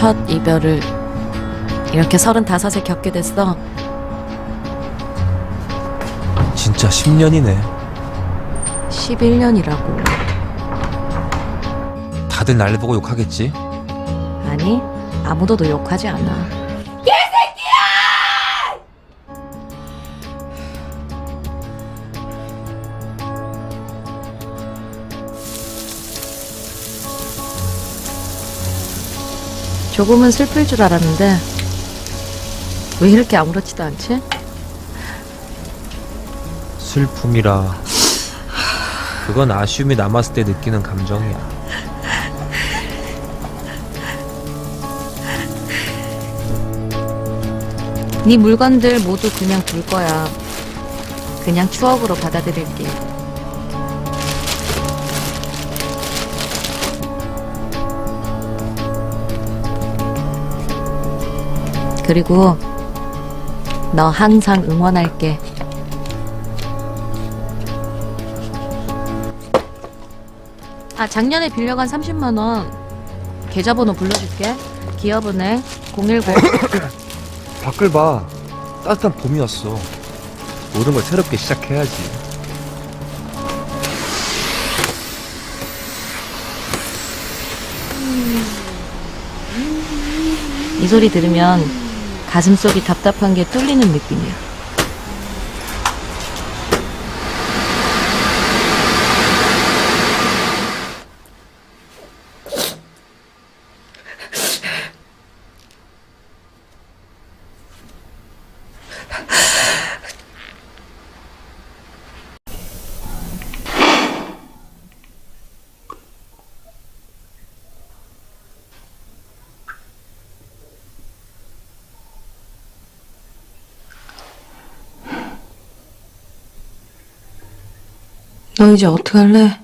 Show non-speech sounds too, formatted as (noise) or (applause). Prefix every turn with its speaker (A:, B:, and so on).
A: 첫 이별을 이렇게 서른다섯에 겪게 됐어.
B: 진짜 10년이네.
A: 11년이라고.
B: 다들 날 보고 욕하겠지?
A: 아니, 아무도 너 욕하지 않아. 조금은 슬플 줄 알았는데 왜 이렇게 아무렇지도 않지?
B: 슬픔이라. 그건 아쉬움이 남았을 때 느끼는 감정이야.
A: 네 물건들 모두 그냥 둘 거야. 그냥 추억으로 받아들일게. 그리고 너 항상 응원할게. 아, 작년에 빌려간 30만 원 계좌번호 불러줄게. 기업은행 010 (coughs)
B: 밖을 봐. 따뜻한 봄이었어. 모든 걸 새롭게 시작해야지.
A: 이 소리 들으면 가슴속이 답답한 게 뚫리는 느낌이야. 너 이제 어떡할래?